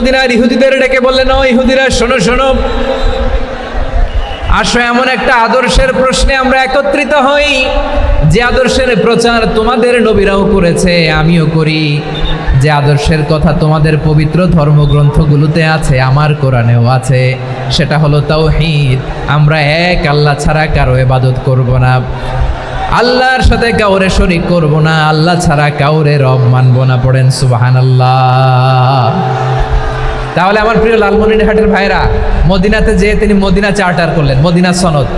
মদিনার ইহুদিদের ডেকে বললেন, ও ইহুদিরা, শোনো শোনো। আসো, এমন একটা আদর্শের প্রশ্নে আমরা একত্রিত হই। যে আদর্শের প্রচার তোমাদের নবীরাও করেছে, আমিও করি। যে আদর্শের কথা তোমাদের পবিত্র ধর্মগ্রন্থগুলোতে আছে, আমার কোরআনেও আছে, সেটা হলো তাও তাওহীদ। আমরা এক, আল্লাহ ছাড়া কারও এবাদত করব না। আল্লাহর সাথে কাউরে শরিক করব না, আল্লাহ ছাড়া কাউরে রব মানব না, পড়েন সুবাহান আল্লাহ তাহলে আমার প্রিয় লালমনিরহাটের ভাইরা মদিনাতে যেয়ে তিনি মদিনা চার্টার করলেন, মদিনা সনদ।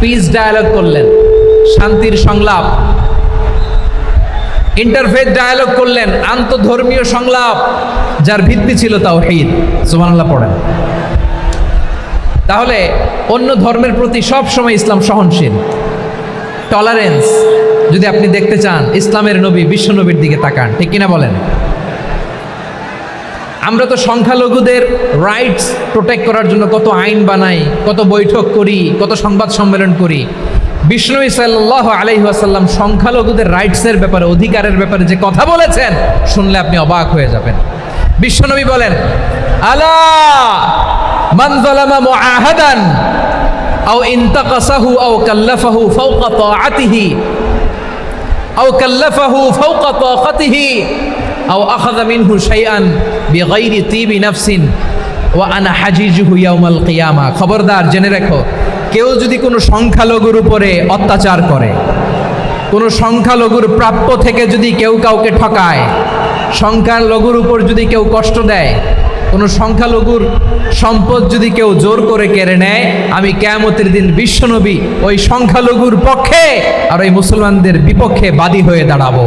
পিস ডায়ালগ করলেন, শান্তির সংলাপ। ইন্টারফেথ ডায়ালগ করলেন, আন্তধর্মীয় সংলাপ, যার ভিত্তি ছিল তাও হিদ সুবহানাল্লাহ পড়েন। তাহলে অন্য ধর্মের প্রতি সব সময় ইসলাম সহনশীল। টলারেন্স যদি আপনি দেখতে চান, ইসলামের নবী বিশ্ব নবীর দিকে তাকান, ঠিক কিনা বলেন? আমরা তো সংখ্যালঘুদের রাইটস প্রোটেক্ট করার জন্য কত আইন বানাই, কত বৈঠক করি, কত সংবাদ সম্মেলন করি। বিষ্ণু সাল্লাহ আলহিহাসাল্লাম সংখ্যালঘুদের রাইটসের ব্যাপারে, অধিকারের ব্যাপারে যে কথা বলেছেন, শুনলে আপনি অবাক হয়ে যাবেন। বিশ্বনবী বলেন, আলা মান মুআহাদান আও কাল্লাফাহু কাল্লাফাহু আও আখাযা মিনহু শাইআন বিগাইরি তিবি নাফসিন ওয়া আনা হাজিজুহু ইয়াউমাল কিয়ামা। খবরদার, জেনে রাখো, কেউ যদি কোনো সংখ্যালঘুর উপরে অত্যাচার করে, কোনো সংখ্যালঘুর প্রাপ্য থেকে যদি কেউ কাউকে ঠকায়, সংখ্যালঘুর উপর যদি কেউ কষ্ট দেয়, কোনো সংখ্যালঘুর সম্পদ যদি কেউ জোর করে কেড়ে নেয়, আমি কেয়ামতের দিন বিশ্বনবী ওই সংখ্যালঘুর পক্ষে আর ওই মুসলমানদের বিপক্ষে বাদী হয়ে দাঁড়াবো।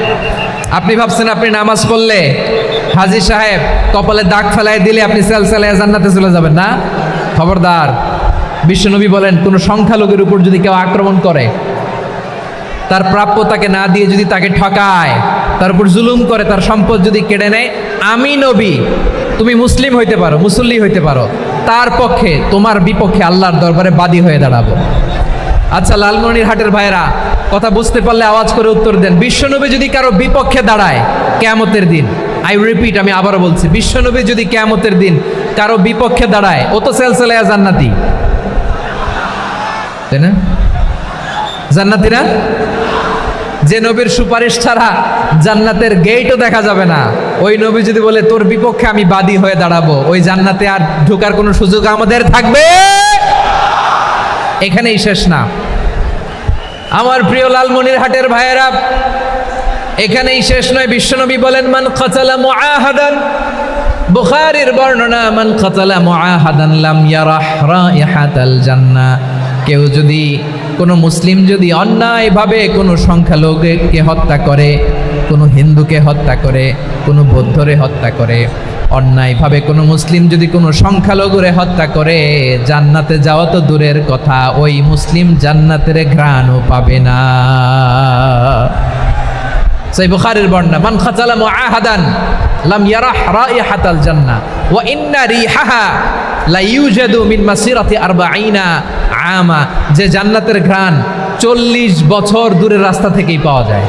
আপনি ভাবছেন আপনি নামাজ পড়লে হাজি সাহেব কপালে দাগ ফেলায় দিলে আপনি সেল সেলায় জান্নাতে চলে যাবেন না? খবরদার, বিশ্বনবী বলেন, কোনো সংখ্যালঘুর উপর যদি কেউ আক্রমণ করে, তার প্রাপ্য তাকে না দিয়ে যদি তাকে ঠকায়, তার উপর জুলুম করে, তার সম্পদ যদি কেড়ে নেয়, আমি নবী, তুমি মুসলিম হইতে পারো, মুসল্লি হইতে পারো, তার পক্ষে, তোমার বিপক্ষে আল্লাহর দরবারে বাদী হয়ে দাঁড়াবো। আচ্ছা লালমনির হাটের ভাইরা কথা বুঝতে পারলে আওয়াজ করে উত্তর দেন। বিশ্বনবী যদি কারও বিপক্ষে দাঁড়ায়, কেয়ামতের দিন আই রিপিট আমি আবারও বলছি, বিশ্বনবী যদি কেয়ামতের দিন কারও বিপক্ষে দাঁড়ায়, ও তো সেলসেলায়া জান্নাতি। তাই না? জান্নাতিরা? যে নবীর সুপারিশ ছাড়া জান্নাতের গেটও দেখা যাবে না। ওই নবী যদি বলে, তোর বিপক্ষে আমি বাদী হয়ে দাঁড়াবো, ওই জান্নাতে আর ঢোকার কোনো সুযোগ আমাদের থাকবে? এখানেই শেষ না। আমার প্রিয় লালমনির হাটের ভাইয়েরা, এখানেই শেষ নয়। বিশ্বনবী বলেন, মান খাচালা মুআহাদান। বুখারীর বর্ণনা, মান খাচালা মুআহাদান লাম ইয়ারাহ রাইহাতাল জান্নাহ কেউ যদি, কোনো মুসলিম যদি অন্যায়ভাবে কোনো সংখ্যালঘুকে হত্যা করে, কোনো হিন্দুকে হত্যা করে, কোনো বৌদ্ধরে হত্যা করে অন্যায়ভাবে কোনো মুসলিম যদি কোনো সংখ্যালঘুরে হত্যা করে, জান্নাতে যাওয়া তো দূরের কথা, ওই মুসলিম জান্নাতের ঘ্রাণও পাবে না। সেই বুখারের বর্ণনা, মান খাচালা মুআহাদান লাম ইয়ারাহ রাইহাতাল জান্নাহ, ওয়া ইন্না রিহাহা লা ইউজাদু মিন মাসিরাতি আরবাঈনা আমা যে জান্নাতের ঘ্রাণ চল্লিশ বছর দূরের রাস্তা থেকেই পাওয়া যায়।